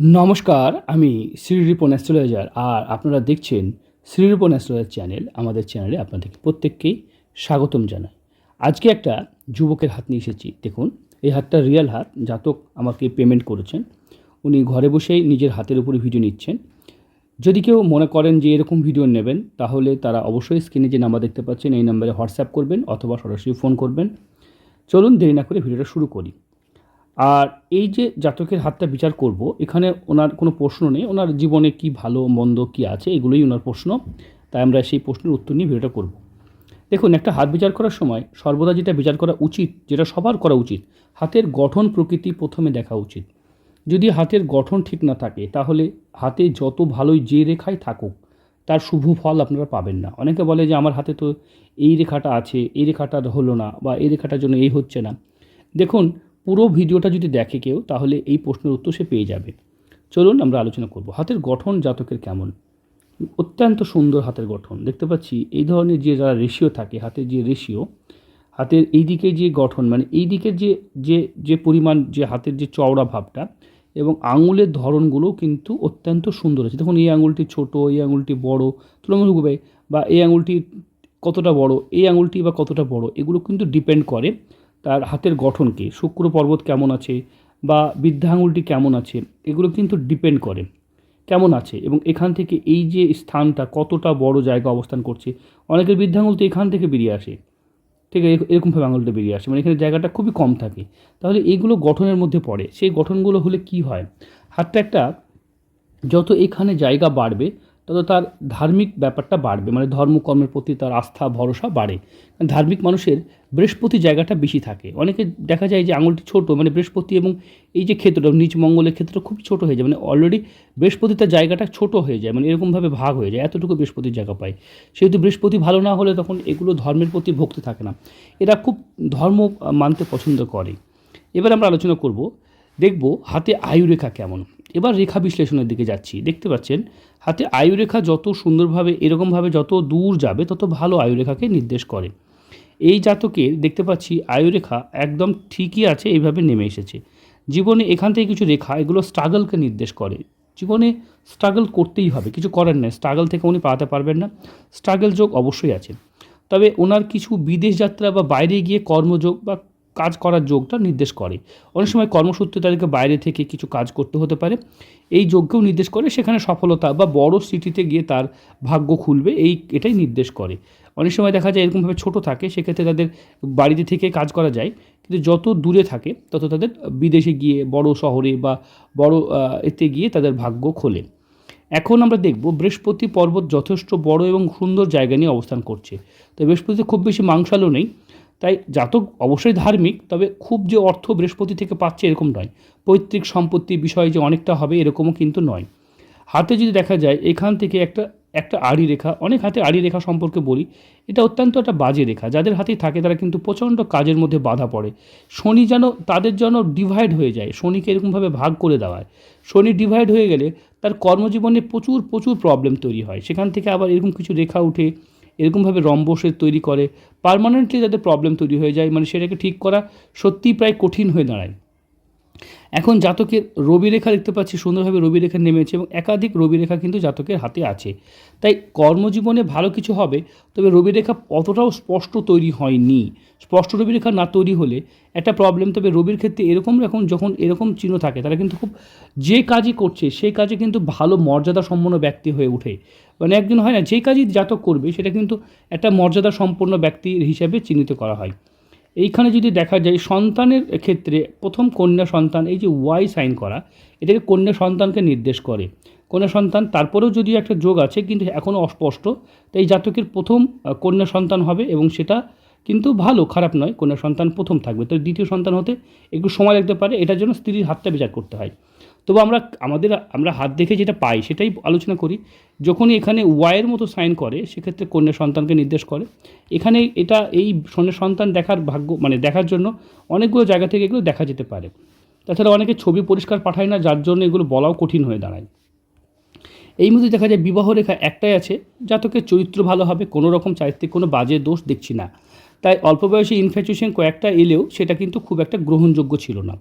নমস্কার, আমি শ্রীরিপন অ্যাস্ট্রোলজার আর আপনারা দেখছেন শ্রীরিপন অ্যাস্ট্রোলজার চ্যানেল, আমাদের চ্যানেলে আপনাদেরকে প্রত্যেককেই স্বাগতম জানাই। আজকে একটা যুবকের হাত নিয়ে এসেছি, দেখুন, এই হাতটা রিয়েল হাত, জাতক আমাকে পেমেন্ট করেছেন। উনি ঘরে বসেই নিজের হাতের উপরে ভিডিও নিচ্ছেন। যদি কেউ মনে করেন যে এরকম ভিডিও নেবেন, তাহলে তারা অবশ্যই স্ক্রিনে যে নাম্বার দেখতে পাচ্ছেন, এই নাম্বারে হোয়াটসঅ্যাপ করবেন অথবা সরাসরি ফোন করবেন। চলুন দেরি না করে ভিডিওটা শুরু করি। আর এই যে জাতকের হাতটা বিচার করব, এখানে ওনার কোনো প্রশ্ন নেই। ওনার জীবনে কি ভালো, মন্দ, কি আছে, এগুলোই ওনার প্রশ্ন। তাই আমরা সেই প্রশ্নের উত্তর নিয়ে ভিডিওটা করব। দেখুন, একটা হাত বিচার করার সময় সর্বদা যেটা বিচার করা উচিত, যেটা সবার করা উচিত, হাতের গঠন প্রকৃতি প্রথমে দেখা উচিত। যদি হাতের গঠন ঠিক না থাকে, তাহলে হাতে যত ভালোই যে রেখায় থাকুক, তার শুভ ফল আপনারা পাবেন না। অনেকে বলে যে, আমার হাতে তো এই রেখাটা আছে, এই রেখাটা হলো না বা এই রেখাটার জন্য এই হচ্ছে না। দেখুন পুরো ভিডিওটা যদি দেখে কেউ, তাহলে এই প্রশ্নের উত্তর সে পেয়ে যাবে। চলুন আমরা আলোচনা করব, হাতের গঠন জাতকের কেমন? অত্যন্ত সুন্দর হাতের গঠন। দেখতে পাচ্ছি এই ধরনের যে যারা রেশিও থাকে, হাতের যে রেশিও হাতের এই দিকে যে গঠন মানে এই দিকের যে যে যে পরিমাণ, যে হাতের যে চওড়া ভাবটা এবং আঙুলের ধরনগুলো কিন্তু অত্যন্ত সুন্দর আছে। দেখুন, এই আঙুলটি ছোট, এই আঙুলটি বড় তুলনামূলকভাবে বা এই আঙুলটি কতটা বড়, এই আঙুলটি বা কতটা বড়, এগুলো কিন্তু ডিপেন্ড করে তার হাতের গঠন গঠনকে শুক্র পর্বত কেমন আছে? বা বৃদ্ধা আঙুলটি কেমন আছে? এগুলো কিন্তু ডিপেন্ড করে। কেমন আছে? এবং এখান থেকে এই যে স্থানটা কতটা বড় জায়গা অবস্থান করছে? অনেকের বৃদ্ধাঙ্গুল তো এখান থেকে বেরিয়ে আসে। ঠিক আছে এরকমভাবে আঙুলটা বেরিয়ে আসে। মানে এখানে জায়গাটা খুবই কম থাকে। তাহলে এইগুলো গঠনের মধ্যে পড়ে। সেই গঠনগুলো হলে কি হয়? হাতটা একটা যত এখানে জায়গা বাড়বে তত তার ধার্মিক ব্যাপারটা বাড়বে। মানে ধর্মকর্মের প্রতি তার আস্থা, ভরসা বাড়ে। ধার্মিক মানুষের বৃহস্পতি জায়গাটা বেশি থাকে। অনেকে দেখা যায় যে আঙুলটি ছোট মানে বৃহস্পতি এবং এই যে ক্ষেত্রটা, নিচ মঙ্গলের ক্ষেত্র খুব ছোট হয়ে যায়। মানে অলরেডি বৃহস্পতি তার জায়গাটা ছোট হয়ে যায় মানে এরকমভাবে ভাগ হয়ে যায়। এতটুকু বৃহস্পতির জায়গা পায়। সেহেতু বৃহস্পতি ভালো না হলে তখন এগুলো ধর্মের প্রতি ভক্তি থাকে না। এরা খুব ধর্ম মানতে পছন্দ করে। এবার আমরা আলোচনা করব, দেখব হাতে আয়ুরেখা কেমন। এবার রেখা বিশ্লেষণের দিকে যাচ্ছি। দেখতে পাচ্ছেন, হাতে আয়ুরেখা যত সুন্দরভাবে, এরকমভাবে যত দূর যাবে, তত ভালো আয়ুরেখাকে নির্দেশ করে। এই জাতকের দেখতে পাচ্ছি আয়ুরেখা একদম ঠিকই আছে, এইভাবে নেমে এসেছে। জীবনে এখান থেকে কিছু রেখা, এগুলো স্ট্রাগলকে নির্দেশ করে। জীবনে স্ট্রাগল করতেই হবে, কিছু করার নেই স্ট্রাগল থেকে উনি পালাতে পারবেন না। স্ট্রাগল যোগ অবশ্যই আছে। তবে ওনার কিছু বিদেশ যাত্রা বা বাইরে গিয়ে কর্মযোগ বা কাজ করার যোগটা নির্দেশ করে। অনেক সময় কর্মসূত্রে তাদেরকে বাইরে থেকে কিছু কাজ করতে হতে পারে। এই যোগকেও নির্দেশ করে, সেখানে সফলতা বা বড় সিটিতে গিয়ে তার ভাগ্য খুলবে, এই এটাই নির্দেশ করে। অনেক সময় দেখা যায় এরকমভাবে ছোট থাকে, সেক্ষেত্রে তাদের বাড়িতে থেকে কাজ করা যায়, কিন্তু যত দূরে থাকে, তত তাদের বিদেশে গিয়ে, বড় শহরে বা বড় এতে গিয়ে তাদের ভাগ্য খোলে। এখন আমরা দেখব বৃহস্পতি পর্বত যথেষ্ট বড় এবং সুন্দর জায়গা নিয়ে অবস্থান করছে। তো বৃহস্পতিতে খুব বেশি মাংসালও নেই তাই জাতক অবশ্যই ধার্মিক, তবে খুব যে অর্থ বৃহস্পতি থেকে পাচ্ছে এরকম নয়। পৈতৃক সম্পত্তি বিষয়ে যে অনেকটা হবে এরকমও কিন্তু নয়। হাতে যদি দেখা যায়, এখান থেকে একটা একটা আড়ি রেখা, অনেক হাতে আড়ি রেখা সম্পর্কে বলি, এটা অত্যন্ত একটা বাজে রেখা। যাদের হাতেই থাকে তারা কিন্তু প্রচণ্ড কাজের মধ্যে বাধা পড়ে। শনি যেন তাদের জন্য ডিভাইড হয়ে যায়, শনিকে এরকমভাবে ভাগ করে দেওয়ায়। শনি ডিভাইড হয়ে গেলে তার কর্মজীবনে প্রচুর প্রচুর প্রবলেম তৈরি হয়। সেখান থেকে আবার এরকম কিছু রেখা উঠে এরকমভাবে রম্বসের তৈরি করে পারমানেন্টলি যাতে প্রবলেম তৈরি হয়ে যায় মানে সেটাকে ঠিক করা সত্যিই প্রায় কঠিন হয়ে দাঁড়ায়। এখন জাতকের রবি রেখা দেখতে পাচ্ছি, সুন্দরভাবে রবি রেখা নেমেছে এবং একাধিক রবি রেখা কিন্তু জাতকের হাতে আছে। তাই কর্মজীবনে ভালো কিছু হবে, তবে রবি রেখা অতটাও স্পষ্ট তৈরি হয়নি। স্পষ্ট রবি রেখা না তৈরি হলে একটা প্রবলেম তবে রবির ক্ষেত্রে এরকম এখন যখন এরকম চিহ্ন থাকে, তারা কিন্তু খুব যে কাজই করছে, সেই কাজে কিন্তু ভালো মর্যাদা সম্পন্ন ব্যক্তি হয়ে ওঠে। মানে একজন হয় না, যে কাজই জাতক করবে, সেটা কিন্তু একটা মর্যাদা সম্পন্ন ব্যক্তির হিসাবে চিহ্নিত করা হয়। এইখানে যদি দেখা যায় সন্তানের ক্ষেত্রে প্রথম কন্যা সন্তান, এই যে ওয়াই সাইন করা, এটাকে কন্যা সন্তানকে নির্দেশ করে। কন্যা সন্তান, তারপরেও যদি একটা যোগ আছে, কিন্তু এখনও অস্পষ্ট, তাই এই জাতকের প্রথম কন্যা সন্তান হবে এবং সেটা কিন্তু ভালো, খারাপ নয়, কন্যা সন্তান প্রথম থাকবে। তো দ্বিতীয় সন্তান হতে একটু সময় লাগতে পারে, এটার জন্য স্ত্রীর হাতটা বিচার করতে হয়। তবু আমরা, আমাদের, আমরা হাত দেখে যেটা পাই সেটাই আলোচনা করি। যখনই এখানে ওয়াইয়ের মতো সাইন করে, সেক্ষেত্রে কন্যা সন্তানকে নির্দেশ করে। এখানে এটা, এই কন্যা সন্তান দেখার ভাগ্য মানে দেখার জন্য অনেকগুলো জায়গা থেকে এগুলো দেখা যেতে পারে। তাছাড়া অনেকে ছবি পরিষ্কার পাঠায় না, যার জন্য এগুলো বলাও কঠিন হয়ে দাঁড়ায়। এই মধ্যে দেখা যায় বিবাহ রেখা একটাই আছে, জাতকের চরিত্র ভালো হবে, কোনো রকম চারিত্রিক কোনো বাজে দোষ দেখছি না। তাই অল্প বয়সে ইনফ্যাচুয়েশন কয়েকটা এলেও সেটা কিন্তু খুব একটা গ্রহণযোগ্য ছিল না।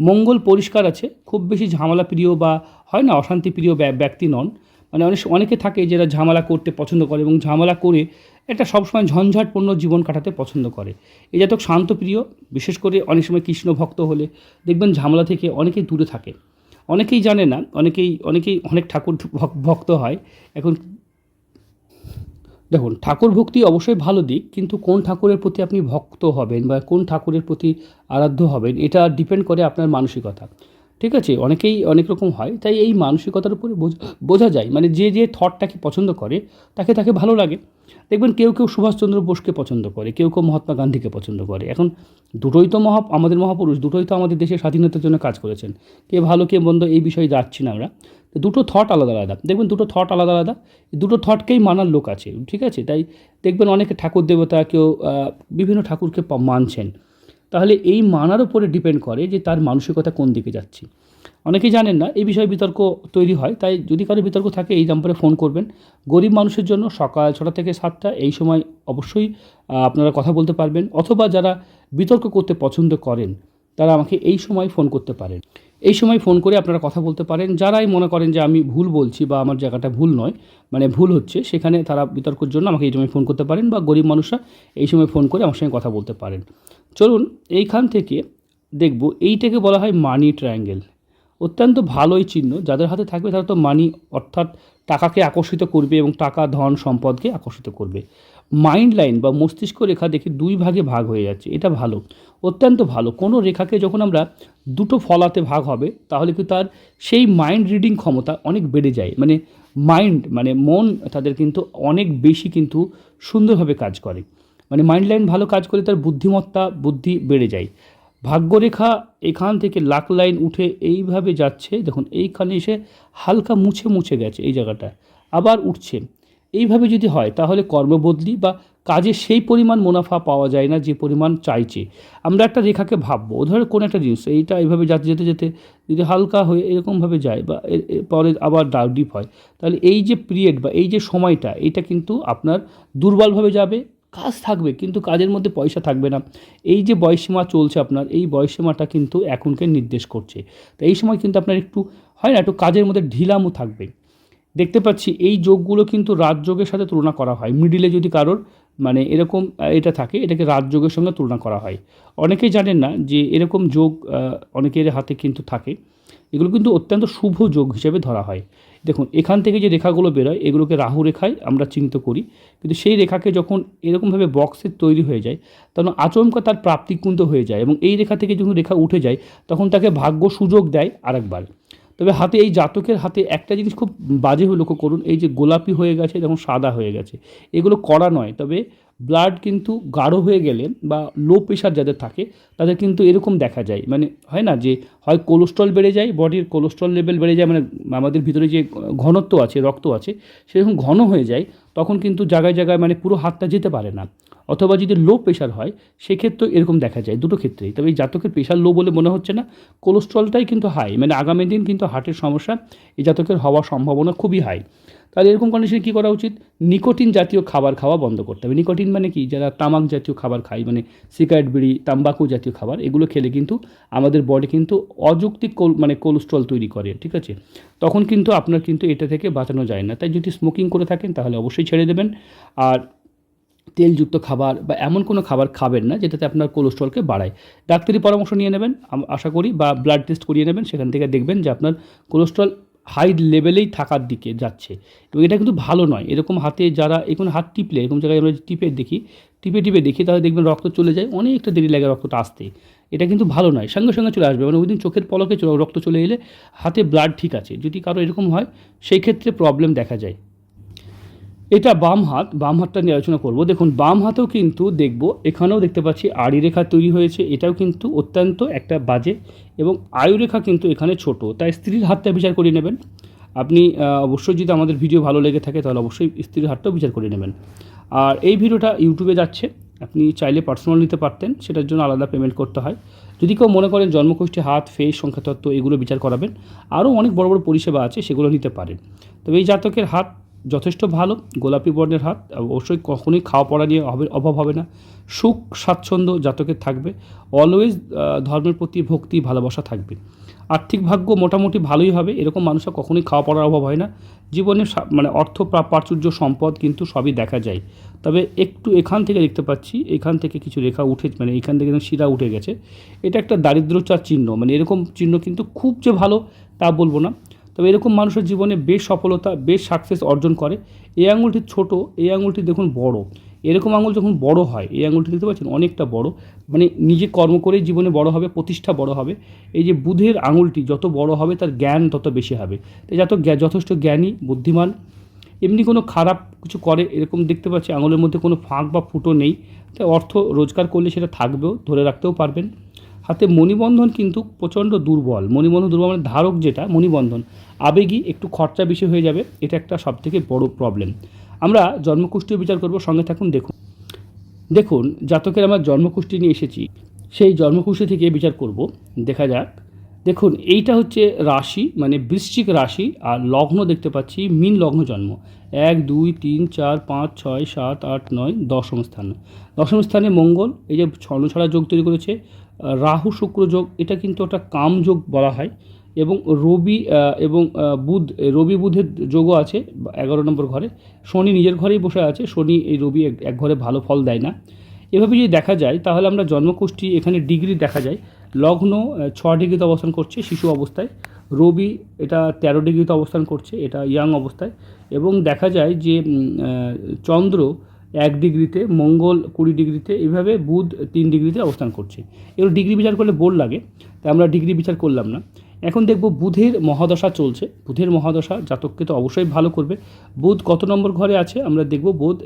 মঙ্গল পরিষ্কার আছে, খুব বেশি ঝামেলা প্রিয় বা হয় না অশান্তি প্রিয় ব্যা- ব্যক্তি নন। মানে অনেক অনেকে থাকে যারা ঝামেলা করতে পছন্দ করে এবং ঝামেলা করে এটা সবসময় ঝঞ্ঝাটপূর্ণ জীবন কাটাতে পছন্দ করে। এই জাতক শান্তপ্রিয়, বিশেষ করে অনেক সময় কৃষ্ণ ভক্ত হলে দেখবেন ঝামেলা থেকে অনেকেই দূরে থাকে। অনেকেই জানে না, অনেকেই অনেকেই অনেক ঠাকুর ভক্ত হয়। এখন দেখুন, ঠাকুর ভক্তি অবশ্যই ভালো দিক, কিন্তু কোন ঠাকুরের প্রতি আপনি ভক্ত হবেন বা কোন ঠাকুরের প্রতি আরাধ্য হবেন, এটা ডিপেন্ড করে আপনার মানসিকতা। ঠিক আছে? অনেকেই অনেক রকম হয়, তাই এই মানসিকতার উপরে বোঝা- যায়। মানে যে যে থটটাকে পছন্দ করে, তাকে তাকে ভালো লাগে। দেখবেন কেউ কেউ সুভাষচন্দ্র বোসকে পছন্দ করে, কেউ কেউ মহাত্মা গান্ধীকে পছন্দ করে। এখন দুটোই তো মহা, আমাদের মহাপুরুষ, দুটোই তো আমাদের দেশের স্বাধীনতার জন্য কাজ করেছেন। কে ভালো, কে মন্দ এই বিষয়ে যাচ্ছি না আমরা। দুটো থট আলাদা আলাদা। দেখবেন দুটো থট আলাদা আলাদা দুটো থটকেই মানার লোক আছে, ঠিক আছে? তাই দেখবেন অনেকে ঠাকুর দেবতা, কেউ বিভিন্ন ঠাকুরকে মানছেন। তাহলে এই মানার উপরে ডিপেন্ড করে যে তার মানসিকতা কোন দিকে যাচ্ছে। অনেকেই জানেন না, এই বিষয়ে বিতর্ক তৈরি হয়, তাই যদি কারও বিতর্ক থাকে, এই নাম্বারে ফোন করবেন। গরিব মানুষের জন্য সকাল ছটা থেকে সাতটা, এই সময় অবশ্যই আপনারা কথা বলতে পারবেন। অথবা যারা বিতর্ক করতে পছন্দ করেন তারা আমাকে এই সময় ফোন করতে পারেন। এই সময় ফোন করে আপনারা কথা বলতে পারেন। যারাই মনে করেন যে আমি ভুল বলছি বা আমার জায়গাটা ভুল নয় মানে ভুল হচ্ছে, সেখানে তারা বিতর্কের জন্য আমাকে এই সময় ফোন করতে পারেন বা গরিব মানুষরা এই সময় ফোন করে আমার সঙ্গে কথা বলতে পারেন। চলুন, এইখান থেকে দেখব, এইটাকে বলা হয় মানি ট্রায়াঙ্গেল অত্যন্ত ভালোই চিহ্ন। যাদের হাতে থাকবে তারা তো মানি অর্থাৎ টাকাকে আকর্ষিত করবে এবং টাকা, ধন, সম্পদকে আকর্ষিত করবে। মাইন্ড লাইন বা মস্তিষ্ক রেখা দেখি দুই ভাগে ভাগ হয়ে যাচ্ছে। এটা ভালো, অত্যন্ত ভালো। কোনো রেখাকে যখন আমরা দুটো ফলাতে ভাগ হবে, তাহলে কিন্তু তার সেই মাইন্ড রিডিং ক্ষমতা অনেক বেড়ে যায়। মানে মাইন্ড মানে মন তাদের কিন্তু অনেক বেশি কিন্তু সুন্দরভাবে কাজ করে। মানে মাইন্ড লাইন ভালো কাজ করে তার বুদ্ধিমত্তা, বুদ্ধি বেড়ে যায়। ভাগ্যরেখা এখান থেকে লাখ লাইন উঠে এইভাবে যাচ্ছে। দেখুন, এইখানে এসে হালকা মুছে মুছে গেছে এই জায়গাটা। আবার উঠছে। এইভাবে যদি হয়, তাহলে কর্মবদলি বা কাজে সেই পরিমাণ মুনাফা পাওয়া যায় না যে পরিমাণ চাইছে। আমরা একটা রেখাকে ভাববো। ধরো কোনো একটা জিনিস, এইটা এইভাবে যাতে যেতে যেতে যদি হালকা হয়ে এরকমভাবে যায় বা পরে আবার ডিপ হয়, তাহলে এই যে পিরিয়ড বা এই যে সময়টা এটা কিন্তু আপনার দুর্বলভাবে যাবে, কাজ থাকবে, কিন্তু কাজের মধ্যে পয়সা থাকবে না। এই যে বয়সীমা চলছে আপনার, এই বয়সীমাটা কিন্তু এখনকে নির্দেশ করছে। তো এই সময় কিন্তু আপনার একটু, হয় না, একটু কাজের মধ্যে ঢিলামও থাকবে। দেখতে পাচ্ছি এই যোগগুলো কিন্তু রাজযোগের সাথে তুলনা করা হয়। মিডিলে যদি কারোর মানে এরকম এটা থাকে, এটাকে রাজযোগের সঙ্গে তুলনা করা হয়। অনেকেই জানেন না যে এরকম যোগ অনেকের হাতে কিন্তু থাকে। এগুলো কিন্তু অত্যন্ত শুভ যোগ হিসেবে ধরা হয়। দেখুন, এখান থেকে যে রেখাগুলো বেরোয়, এগুলোকে রাহু রেখায় আমরা চিহ্নিত করি। কিন্তু সেই রেখাকে যখন এরকমভাবে বক্সের তৈরি হয়ে যায়, তখন আচমকা তার প্রাপ্তিকুন্ত হয়ে যায় এবং এই রেখা থেকে যখন রেখা উঠে যায়, তখন তাকে ভাগ্য সুযোগ দেয় আরেকবার। তবে হাতে এই জাতকের হাতে একটা জিনিস খুব বাজে লক্ষ্য করুন, এই যে গোলাপি হয়ে গেছে তখন সাদা হয়ে গেছে। এগুলো করা নয়, তবে ব্লাড কিন্তু গাঢ় হয়ে গেলে বা লো প্রেশার যাদের থাকে, তাদের কিন্তু এরকম দেখা যায়। মানে হয় না যে হয় কোলেস্ট্রল বেড়ে যায়, বডির কোলেস্ট্রল লেভেল বেড়ে যায় মানে আমাদের ভিতরে যে ঘনত্ব আছে, রক্ত আছে, সেরকম ঘন হয়ে যায়, তখন কিন্তু জায়গায় জায়গায় মানে পুরো হাতটা যেতে পারে না। অথবা যদি লো প্রেশার হয় সেক্ষেত্রে এরকম দেখা যায়, দুটো ক্ষেত্রেই। তবে এই জাতকের প্রেশার লো বলে মনে হচ্ছে না। কোলেস্ট্রলটাই কিন্তু হাই মানে আগামী দিন কিন্তু হার্টের সমস্যা, এই জাতকের হওয়ার সম্ভাবনা খুবই হাই তাহলে এরকম কন্ডিশনে কী করা উচিত? নিকোটিন জাতীয় খাবার খাওয়া বন্ধ করতে হবে। নিকোটিন মানে কি? যারা তামাক জাতীয় খাবার খায় মানে সিগারেট বিড়ি, তাম্বাকু জাতীয় খাবার, এগুলো খেলে কিন্তু আমাদের বডি কিন্তু অযৌক্তিক কোল মানে কোলেস্ট্রল তৈরি করে, ঠিক আছে? তখন কিন্তু আপনার কিন্তু এটা থেকে বাঁচানো যায় না। তাই যদি স্মোকিং করে থাকেন, তাহলে অবশ্যই ছেড়ে দেবেন। আর তেলযুক্ত খাবার বা এমন কোনো খাবার খাবেন না যেটাতে আপনার কোলেস্ট্রলকে বাড়ায়। ডাক্তারি পরামর্শ নিয়ে নেবেন আশা করি, বা ব্লাড টেস্ট করিয়ে নেবেন, সেখান থেকে দেখবেন যে আপনার কোলেস্ট্রল হাই লেভেলেই থাকার দিকে যাচ্ছে। এবং এটা কিন্তু ভালো নয়। এরকম হাতে যারা, এরকম হাত টিপলে, এরকম জায়গায় আমরা টিপে দেখি, টিপে টিপে দেখি, তাহলে দেখবেন রক্ত চলে যায়, অনেকটা দেরি লাগে রক্তটা আসতে। এটা কিন্তু ভালো নয়। সঙ্গে সঙ্গে চলে আসবে। মানে ওই দিন চোখের পলকে রক্ত চলে এলে হাতে ব্লাড ঠিক আছে। যদি কারও এরকম হয়, সেই ক্ষেত্রে প্রবলেম দেখা যায়। এটা বাম হাত, বাম হাতটা নিয়ে আলোচনা করব। দেখুন, বাম হাতেও কিন্তু দেখব, এখানেও দেখতে পাচ্ছি আড়ি রেখা তৈরি হয়েছে, এটাও কিন্তু অত্যন্ত একটা বাজে এবং আয়ু রেখা কিন্তু এখানে ছোট। তাই স্ত্রীর হাতটা বিচার করে নেবেন। আপনি অবশ্যই যদি আমাদের ভিডিও ভালো লেগে থাকে, তাহলে অবশ্যই স্ত্রীর হাতটাও বিচার করে নেবেন। আর এই ভিডিওটা ইউটিউবে যাচ্ছে, আপনি চাইলে পার্সোনাল নিতে পারতেন, সেটার জন্য আলাদা পেমেন্ট করতে হয়। যদি কেউ মনে করেন জন্মকুষ্ঠী হাত ফেস সংখ্যাতত্ত্ব, এগুলো বিচার করাবেন, আরও অনেক বড় বড় পরিষেবা আছে, সেগুলো নিতে পারেন। তবে এই জাতকের হাত যথেষ্ট ভালো, গোলাপি বর্ণের হাত অবশ্যই কখনোই খাওয়া পড়া নিয়ে হবে, অভাব হবে না। সুখ, স্বাচ্ছন্দ্য জাতকের থাকবে। অলওয়েজ ধর্মের প্রতি ভক্তি, ভালোবাসা থাকবে। আর্থিক ভাগ্য মোটামুটি ভালোই হবে, এরকম মানুষের কখনোই খাওয়া পড়ার অভাব হয় না। জীবনে মানে অর্থ প্রাচুর্য, সম্পদ কিন্তু সবই দেখা যায়। তবে একটু এখান থেকে দেখতে পাচ্ছি, এখান থেকে কিছু রেখা উঠে মানে এখান থেকে শিরা উঠে গেছে। এটা একটা দারিদ্রচার চিহ্ন মানে এরকম চিহ্ন কিন্তু খুব যে ভালো তা বলব না। তবে এরকম মানুষের জীবনে বেশ সফলতা, বেশ সাকসেস অর্জন করে। এই আঙুলটি ছোট, এই আঙুলটি দেখুন বড়। এরকম আঙুল যখন বড় হয়, এই আঙুলটি দেখতে পাচ্ছেন অনেকটা বড়। মানে নিজে কর্ম করেই জীবনে বড় হবে, প্রতিষ্ঠা বড় হবে। এই যে বুধের আঙুলটি যত বড় হবে, তার জ্ঞান তত বেশি হবে। তাই যত যথেষ্ট জ্ঞানী, বুদ্ধিমান, এমনি কোনো খারাপ কিছু করে, এরকম দেখতে পাচ্ছি আঙুলের মধ্যে কোনো ফাঁক বা ফুটো নেই। তাই অর্থ রোজগার করলে সেটা থাকবেও, ধরে রাখতেও পারবেন। হাতে মণিবন্ধন কিন্তু প্রচণ্ড দুর্বল। মণিবন্ধন দুর্বল মানে ধারক যেটা, মণিবন্ধন। আবেগী, একটু খরচা বেশি হয়ে যাবে, এটা একটা সবথেকে বড় প্রবলেম আমরা জন্মকুষ্ঠিও বিচার করব, সঙ্গে থাকুন, দেখুন। দেখুন, জাতকের আমার জন্মকুষ্ঠি নিয়ে এসেছি, সেই জন্মকুষ্ঠি থেকে বিচার করব, দেখা যাক। দেখুন, এইটা হচ্ছে রাশি মানে বৃশ্চিক রাশি, আর লগ্ন দেখতে পাচ্ছি, মিন লগ্ন জন্ম। এক, দুই, তিন, চার, পাঁচ, ছয়, সাত, আট, নয়, দশম স্থান। দশম স্থানে মঙ্গল, এই যে ছড়া যোগ তৈরি করেছে রাহু শুক্র যোগ, এটা কিন্তু একটা কাম যোগ বলা হয়। এবং রবি এবং বুধ, রবি বুধের যোগও আছে এগারো নম্বর ঘরে। শনি নিজের ঘরেই বসে আছে, শনি এই রবি এক- ঘরে ভালো ফল দেয় না। এভাবে যদি দেখা যায়, তাহলে আমরা জন্মকুষ্ঠি এখানে ডিগ্রি দেখা যায়। লগ্ন ছ ডিগ্রিতে অবস্থান করছে শিশু অবস্থায়। রবি এটা তেরো ডিগ্রিতে অবস্থান করছে, এটা ইয়াং অবস্থায়। এবং দেখা যায় যে চন্দ্র এক ডিগ্রিতে, মঙ্গল কুড়ি ডিগ্রিতে এইভাবে বুধ তিন ডিগ্রিতে অবস্থান করছে। এগুলো ডিগ্রি বিচার করলে বোর লাগে তাই আমরা ডিগ্রি বিচার করলাম না। এখন দেখব বুধের মহাদশা চলছে। বুধের মহাদশা জাতককে তো অবশ্যই ভালো করবে। বুধ কত নম্বর ঘরে আছে? আমরা দেখব বুধ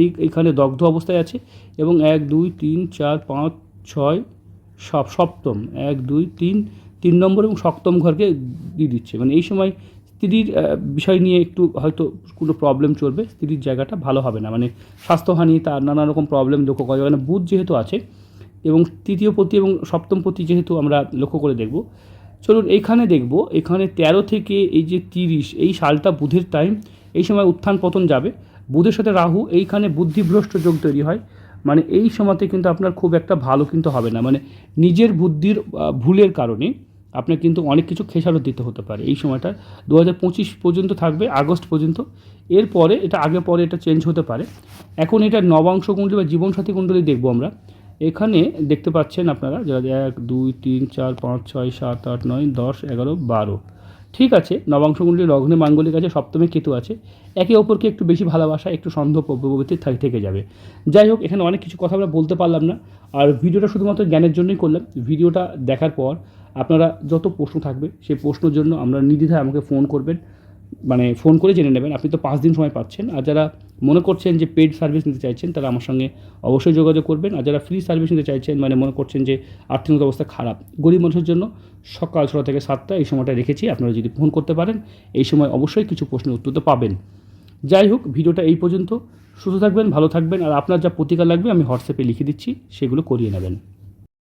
এই, এখানে দগ্ধ অবস্থায় আছে এবং এক, দুই, তিন, চার, পাঁচ, ছয় সপ্তম। এক, দুই, তিন তিন নম্বর এবং সপ্তম ঘরকে দিয়ে দিচ্ছে। মানে এই সময় স্ত্রীর বিষয় নিয়ে একটু হয়তো কোনো প্রবলেম চলবে, স্ত্রীর জায়গাটা ভালো হবে না। মানে স্বাস্থ্যহানি তার নানা রকম প্রবলেম লক্ষ্য করা যাবে না। বুধ যেহেতু আছে, এবং তৃতীয় পতি এবং সপ্তম পতি যেহেতু আমরা লক্ষ্য করে দেখব, চলুন এইখানে দেখব, এখানে ১৩ থেকে এই যে তিরিশ, এই সালটা বুধের টাইম এই সময় উত্থান পতন যাবে। বুধের সাথে রাহু, এইখানে বুদ্ধিভ্রষ্ট যোগ তৈরি হয়। মানে এই সময়তে কিন্তু আপনার খুব একটা ভালো কিন্তু হবে না। মানে নিজের বুদ্ধির ভুলের কারণে আপনার কিন্তু অনেক কিছু খেসারত দিতে হতে পারে। এই সময়টা দু হাজার পঁচিশ পর্যন্ত থাকবে, আগস্ট পর্যন্ত। এরপরে এটা আগে পরে এটা চেঞ্জ হতে পারে। এখন এটা নবাংশ কুণ্ডলী বা জীবনসাথী কুণ্ডলী দেখব আমরা। এখানে দেখতে পাচ্ছেন আপনারা যারা এক, দুই, তিন, চার, পাঁচ, ছয়, সাত, আট, নয়, দশ, এগারো, বারো। ঠিক আছে নবাংশ কুণ্ডলী লগ্নে মাঙ্গলিক আছে, সপ্তমে কেতু আছে। একে অপরকে একটু বেশি ভালোবাসা, একটু সন্দেহ প্রবৃত্তি থাক- থেকে যাবে। যাই হোক, এখানে অনেক কিছু কথা আমরা বলতে পারলাম না। আর ভিডিওটা শুধুমাত্র জ্ঞানের জন্যই করলাম। ভিডিওটা দেখার পর আপনারা যত প্রশ্ন থাকবে, সেই প্রশ্নের জন্য আমরা নির্দ্বিধায় আমাকে ফোন করবেন। মানে ফোন করে জেনে নেবেন, আপনি তো পাঁচ দিন সময় পাচ্ছেন। আর যারা মনে করছেন যে পেড সার্ভিস নিতে চাইছেন, তারা আমার সঙ্গে অবশ্যই যোগাযোগ করবেন। আর যারা ফ্রি সার্ভিস নিতে চাইছেন মানে মনে করছেন যে আর্থিক অবস্থা খারাপ, গরিব মানুষের জন্য সকাল ছটা থেকে সাতটা এই সময়টা রেখেছি, আপনারা যদি ফোন করতে পারেন, এই সময় অবশ্যই কিছু প্রশ্নের উত্তর তো পাবেন। যাই হোক, ভিডিওটা এই পর্যন্ত। সুস্থ থাকবেন, ভালো থাকবেন, আর আপনার যা প্রতিকার লাগবে, আমি হোয়াটসঅ্যাপে লিখে দিচ্ছি, সেগুলো করিয়ে নেবেন।